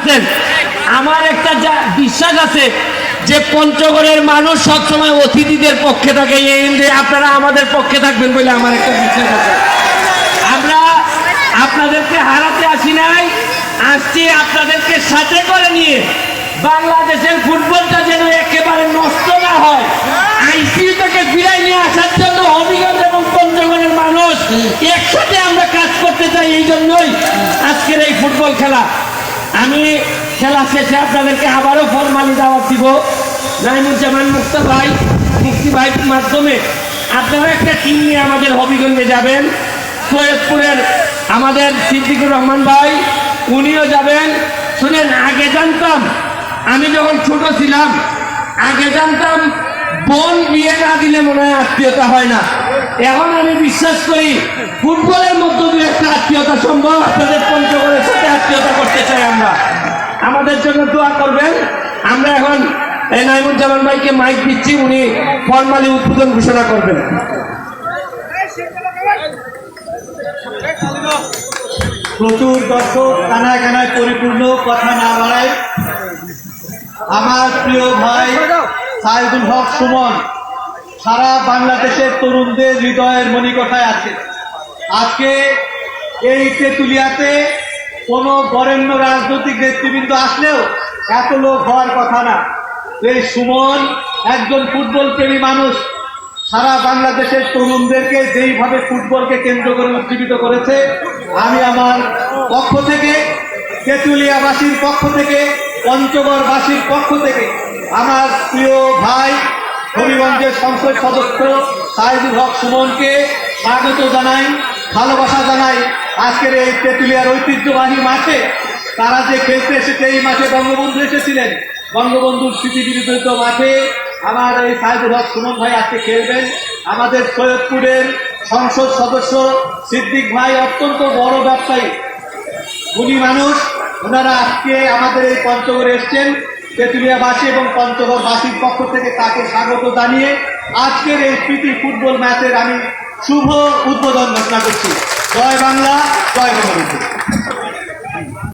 আছেন আমার একটা বিশ্বাস আছে যে পঞ্চগড়ের মানুষ সবসময় অতিথিদের পক্ষে থাকে। এই যে আপনারা আমাদের পক্ষে থাকবেন বলে আমার একটা বিশ্বাস আছে। আমরা আপনাদেরকে হারাতে আসি নাই, আসছি আপনাদেরকে সাথে করে নিয়ে বাংলাদেশের ফুটবলটা যেন একেবারে নষ্ট না হয়। আইসিইউ থেকে বিদায় নিয়ে আসার জন্য হবিগঞ্জ এবং পঞ্চগড়ের মানুষ একসাথে আমরা কাজ করতে চাই, এই জন্যই আজকের এই ফুটবল খেলা। আমি খেলা শেষে আপনাদেরকে আবারও ফরমালি দাওয়াত দিব। নাইমুজ্জামান মুক্তা ভাই, মুক্তি ভাইয়ের মাধ্যমে আপনারা একটা টিম নিয়ে আমাদের হবিগঞ্জে যাবেন। সৈয়দপুরের আমাদের সিদ্দিকুর রহমান ভাই, উনিও যাবেন। শুনেন, আগে জানতাম, আমি যখন ছোট ছিলাম, আগে জানতাম, বোন বিয়ে না দিলে মনে হয় আত্মীয়তা হয় না। এখন আমি বিশ্বাস করি, ফুটবলের মধ্য দিয়ে একটা আত্মীয়তা সম্ভব। আপনাদের পঞ্চগড়ের সাথে আত্মীয়তা করতে চাই আমরা। আমাদের জন্য দোয়া করবেন। আমরা এখন এই নাইমুজ্জামান ভাইকে মাইক দিচ্ছি, উনি ফর্মালি উদ্বোধন ঘোষণা করবেন। প্রচুর দর্শক কানায় কানায় পরিপূর্ণ, কথা না বাড়ায়। আমার প্রিয় ভাই সাইদুল হক সুমন, সারা বাংলাদেশের তরুণদের হৃদয়ের মণিকোঠায় আছে আজকে এই তেঁতুলিয়াতে কোনো বরেণ্য রাজনৈতিক নেতৃবৃন্দ আসলেও এত লোক হওয়ার কথা না। এই সুমন একজন ফুটবল প্রেমী মানুষ, সারা বাংলাদেশের তরুণদেরকে যেইভাবে ফুটবলকে কেন্দ্র করে উজ্জীবিত করেছে, আমি আমার পক্ষ থেকে, তেঁতুলিয়াবাসীর পক্ষ থেকে, পঞ্চগড়বাসীর পক্ষ থেকে আমার প্রিয় ভাই হবিগঞ্জের সংসদ সদস্য সাইদুল হক সুমনকে স্বাগত জানাই, ভালোবাসা জানাই। আজকের এই তেঁতুলিয়ার ঐতিহ্যবাহী মাঠে তারা যে খেলতে এসেছে, এই মাঠে বঙ্গবন্ধু এসেছিলেন। বঙ্গবন্ধুর স্মৃতি বিরোধিত মাঠে। আমার এই সাইদুল হক সুমন ভাই আজকে খেলবেন। আমাদের সৈয়দপুরের সংসদ সদস্য সিদ্দিক ভাই অত্যন্ত বড় ব্যবসায়ী। উনি মানুষ। ওনারা আজকে আমাদের এই পঞ্চগড়ে এসছেন। তেঁতুলিয়াবাসী এবং পঞ্চগড়বাসীর পক্ষ থেকে তাকে স্বাগত জানিয়ে আজকের এই প্রীতি ফুটবল ম্যাচের আমি শুভ উদ্বোধন ঘোষণা করছি। জয় বাংলা জয় বঙ্গবন্ধু